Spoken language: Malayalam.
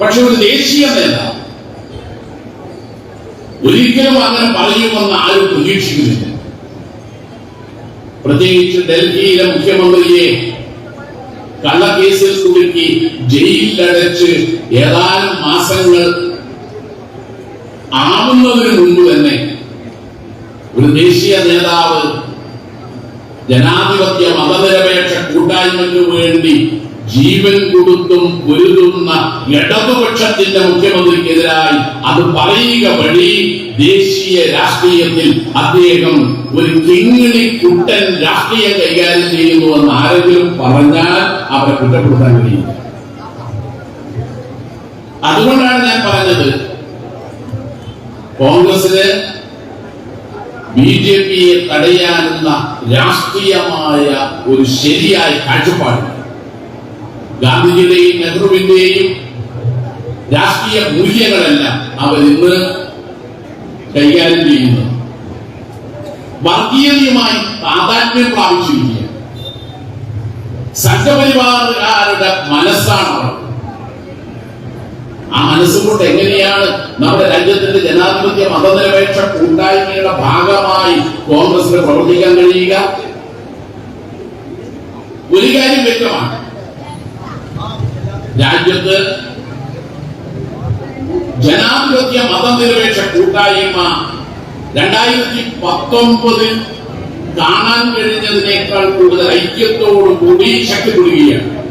പക്ഷെ ഒരു ദേശീയതല്ല ഒരിക്കലും അങ്ങനെ പറയുമെന്ന് ആരും പ്രതീക്ഷിക്കുന്നില്ല. പ്രത്യേകിച്ച് ഡൽഹിയിലെ മുഖ്യമന്ത്രിയെ കള്ളക്കേസിൽ കുടുക്കി ജയിലിലടച്ച് ഏതാനും മാസങ്ങൾ ആവുന്നതിന് മുമ്പ് തന്നെ ഒരു ദേശീയ നേതാവ് ജനാധിപത്യ മതനിരപേക്ഷ കൂട്ടായ്മയ്ക്ക് വേണ്ടി ജീവൻ കൊടുത്തും പൊരുതുന്ന ഇടതുപക്ഷത്തിന്റെ മുഖ്യമന്ത്രിക്കെതിരായി അത് പറയുക വഴി ദേശീയ രാഷ്ട്രീയത്തിൽ അദ്ദേഹം ഒരു കിങ്ങിണി കുട്ടൻ രാഷ്ട്രീയം കൈകാര്യം ചെയ്യുന്നുവെന്ന് ആരെങ്കിലും പറഞ്ഞാൽ അവരെ കുറ്റപ്പെടുത്താൻ കഴിയില്ല. അതുകൊണ്ടാണ് ഞാൻ പറഞ്ഞത് കോൺഗ്രസിന് ബി ജെ പിയെ തടയാനുള്ള രാഷ്ട്രീയമായ ഒരു ശരിയായ കാഴ്ചപ്പാട്. ഗാന്ധിജിയുടെയും നെഹ്റുവിന്റെയും രാഷ്ട്രീയ മൂല്യങ്ങളെല്ലാം അവർ ഇന്ന് കൈകാര്യം ചെയ്യുന്നത് വർഗീയതയുമായി താതാത്മ്യം പ്രാപിച്ചിരിക്കുക സംഘപരിവാറുകാരുടെ മനസ്സാണ് അവർ ആ മനസ്സും കൊണ്ട് എങ്ങനെയാണ് നമ്മുടെ രാജ്യത്തിന്റെ ജനാധിപത്യ മതനിരപേക്ഷ കൂട്ടായ്മയുടെ ഭാഗമായി കോൺഗ്രസിന് പ്രവർത്തിക്കാൻ കഴിയുക? ഒരു കാര്യം വ്യക്തമാണ്. രാജ്യത്ത് ജനാധിപത്യ മതനിരപേക്ഷ കൂട്ടായ്മ രണ്ടായിരത്തി പത്തൊമ്പതിൽ കാണാൻ കഴിഞ്ഞതിനേക്കാൾ കൂടുതൽ ഐക്യത്തോടു കൂടി ശക്തിപ്പെടുകയാണ്.